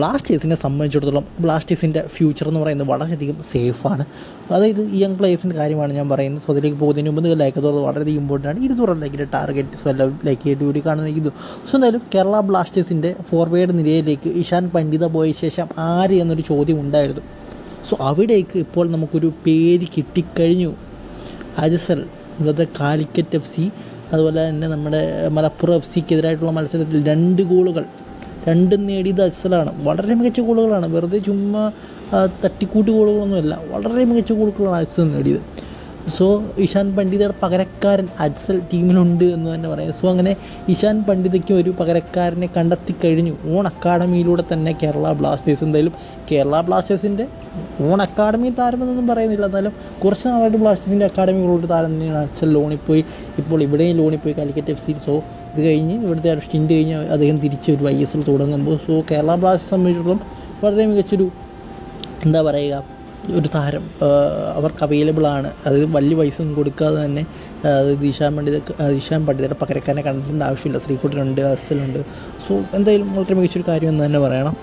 ബ്ലാസ്റ്റേഴ്സിനെ സംബന്ധിച്ചിടത്തോളം ബ്ലാസ്റ്റേഴ്സിന്റെ ഫ്യൂച്ചർ എന്ന് പറയുന്നത് വളരെയധികം സേഫാണ് അതായത് യങ് പ്ലേയേഴ്സിന്റെ കാര്യമാണ് ഞാൻ പറയുന്നത്. സോ അതിലേക്ക് പോകുന്നതിന് മുമ്പ് നിങ്ങൾ ലൈക്ക് ചെയ്തോളം. വളരെയധികം ഇമ്പോർട്ടന്റ് ആണ്. ഇരുന്നൂറ് ലൈക്കിന്റെ ടാർഗറ്റ് സോ എല്ലാം ലൈക്ക് ചെയ്തിട്ട് കൂടി കാണുന്നിരിക്കുന്നു സോ എന്തായാലും കേരള ബ്ലാസ്റ്റേഴ്സിന്റെ ഫോർവേഡ് നിരയിലേക്ക് ഇഷാൻ പണ്ഡിത പോയ ശേഷം ആര് എന്നൊരു ചോദ്യം ഉണ്ടായിരുന്നു. സോ അവിടേക്ക് ഇപ്പോൾ നമുക്കൊരു പേര് കിട്ടിക്കഴിഞ്ഞു. അജസൽ അതായത് കാലിക്കറ്റ് എഫ് സി അതുപോലെ തന്നെ നമ്മുടെ മലപ്പുറം എഫ് സിക്കെതിരായിട്ടുള്ള മത്സരത്തിൽ രണ്ട് ഗോളുകൾ രണ്ടും നേടിയത് അസലാണ്. വളരെ മികച്ച ഗോളുകളാണ്. വെറുതെ ചുമ്മാ തട്ടിക്കൂട്ടി ഗോളുകളൊന്നുമല്ല. വളരെ മികച്ച ഗോളുകളാണ് അജ്സൽ നേടിയത്. സോ ഇഷാൻ പണ്ഡിതയുടെ പകരക്കാരൻ അജ്സൽ ടീമിലുണ്ട് എന്ന് തന്നെ പറയാം. സോ അങ്ങനെ ഇഷാൻ പണ്ഡിതയ്ക്ക് ഒരു പകരക്കാരനെ കണ്ടെത്തി കഴിഞ്ഞു. ഓൺ അക്കാഡമിയിലൂടെ തന്നെ കേരള ബ്ലാസ്റ്റേഴ്സ് എന്തായാലും കേരള ബ്ലാസ്റ്റേഴ്സിന്റെ ഓൺ അക്കാഡമി താരമെന്നൊന്നും പറയുന്നില്ല. എന്നാലും കുറച്ച് നാളായിട്ട് ബ്ലാസ്റ്റേഴ്സിന്റെ അക്കാഡമികളുടെ താരം തന്നെയാണ് അച്ഛൻ ലോണിൽ പോയി. ഇപ്പോൾ ഇവിടെയും ലോണിൽ പോയി കാലിക്കറ്റ് എഫ് സി. സോ ഇത് കഴിഞ്ഞ് ഇവിടുത്തെ സ്റ്റിന്റ് കഴിഞ്ഞ് അദ്ദേഹം തിരിച്ച് ഒരു ഐ എസ് എൽ തുടങ്ങുമ്പോൾ സോ കേരള ബ്ലാസ്റ്റേഴ്സ് സംബന്ധിച്ചിടത്തോളം വളരെ മികച്ചൊരു എന്താ പറയുക ഒരു താരം അവർക്ക് അവൈലബിൾ ആണ്. അത് വലിയ പൈസ ഒന്നും കൊടുക്കാതെ തന്നെ ദിശാൻ പണ്ഡിത ദിശാൻ പണ്ഡിതയുടെ പകരക്കാരനെ കണ്ടിട്ടുണ്ട് ആവശ്യമില്ല. ശ്രീകുട്ടനുണ്ട് അസലുണ്ട്. സോ എന്തായാലും വളരെ മികച്ചൊരു കാര്യം എന്ന് തന്നെ പറയണം.